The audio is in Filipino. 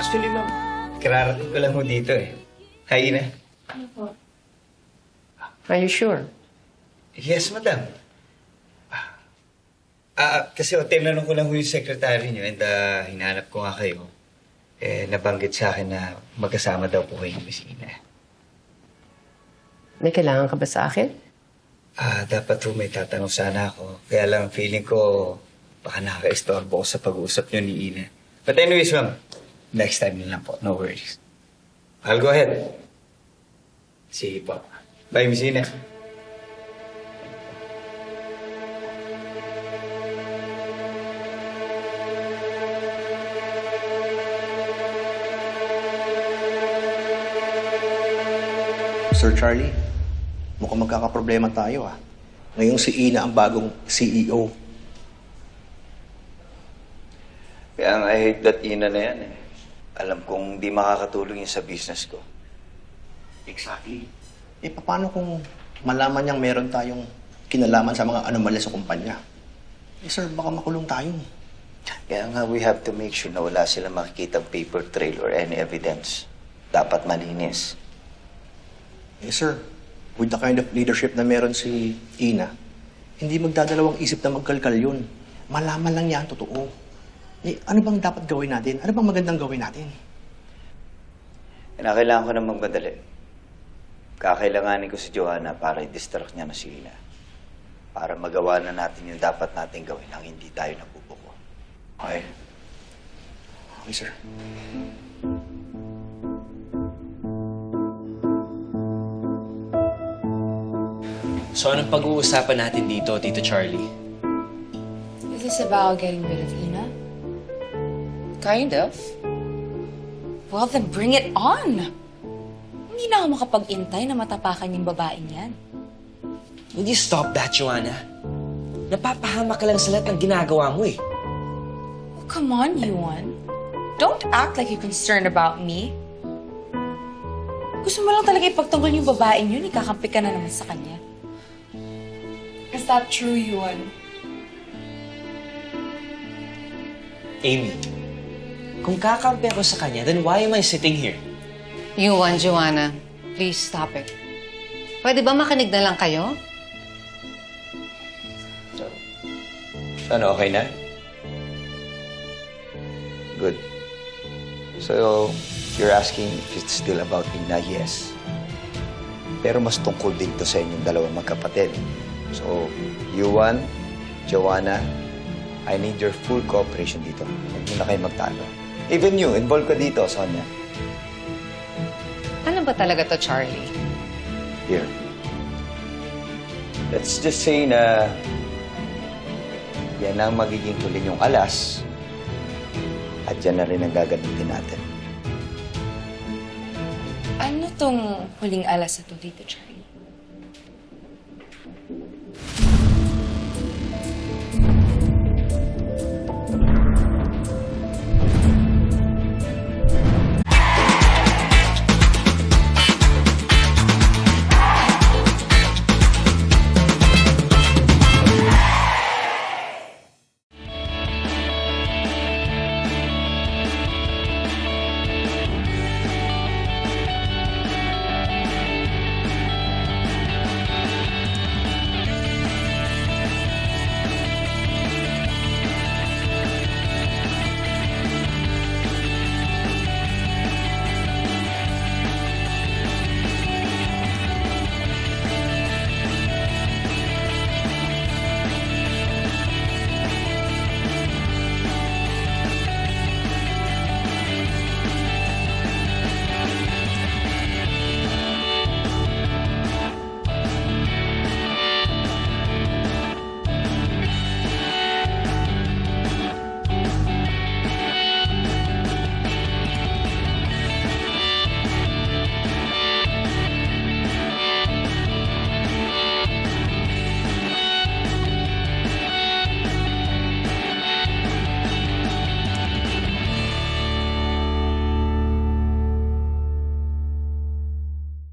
Actually, ma'am, kararating ko lang ho dito eh. Hi, Ina. Are you sure? Yes, madam. Ah, ah, kasi o, tinanong ko lang ho yung secretary niyo and ah, hinahanap ko nga kayo. Eh, nabanggit sa akin na magkasama daw po kayo ni Miss Ina. May kailangan ka ba sa akin? Ah, dapat ho may tatanong sana ako. Kaya lang feeling ko baka nakaka-istorbo ko sa pag-uusap niyo ni Ina. But anyways, ma'am, next time na lang po. No worries. I'll go ahead. Sige po. Bye, Miss Ina. Sir Charlie, mukhang magkakaproblema tayo ah. Ngayong si Ina ang bagong CEO. Kaya nga, I hate that Ina na yan eh. Alam kong di makakatulong yun sa business ko. Exactly. Eh, paano kung malaman niyang meron tayong kinalaman sa mga anomalya sa kumpanya? Eh, sir, baka makulong tayo. Kaya nga, we have to make sure na wala silang makikita paper trail or any evidence. Dapat malinis. Eh, sir, with the kind of leadership na meron si Ina, hindi magdadalawang isip na magkalkal yun. Malaman lang niya ang totoo. Eh, ano bang dapat gawin natin? Ano bang magandang gawin natin? Kinakailangan ko na magmadali. Kakailanganin ko si Johanna para i-distract niya na si Ina. Para magawa na natin yung dapat natin gawin nang hindi tayo nabubuko. Okay? Okay, sir. So anong pag-uusapan natin dito, Tito Charlie? Is this about getting rid of Ina? Kind of. Well, then bring it on! Hindi na ako makapag-intay na matapakan yung babaeng yan. Will you stop that, Joanna? Napapahama ka lang sa lahat ng ginagawa mo eh. Oh, come on, Yuan. Don't act like you're concerned about me. Gusto mo lang talaga ipagtanggol yung babaeng yun, ikakampi ka na naman sa kanya. Is that true, Yuan? Amy, kung kakampi ako sa kanya, then why am I sitting here? Yuan, Joanna, please stop it. Pwede ba makinig na lang kayo? So, ano, okay na? Good. So, you're asking if it's still about Ina? Yes. Pero mas tungkol din to sa inyong dalawang magkapatid. So, Yuan, Joanna, I need your full cooperation dito. Huwag mo na kayo magtalo. Even you, involved ka dito, Sonia. Ano ba talaga to, Charlie? Here. Let's just say na yan ang magiging huli yung alas at yan na rin ang gagamitin natin. Ano tong huling alas na to, Tito Charlie?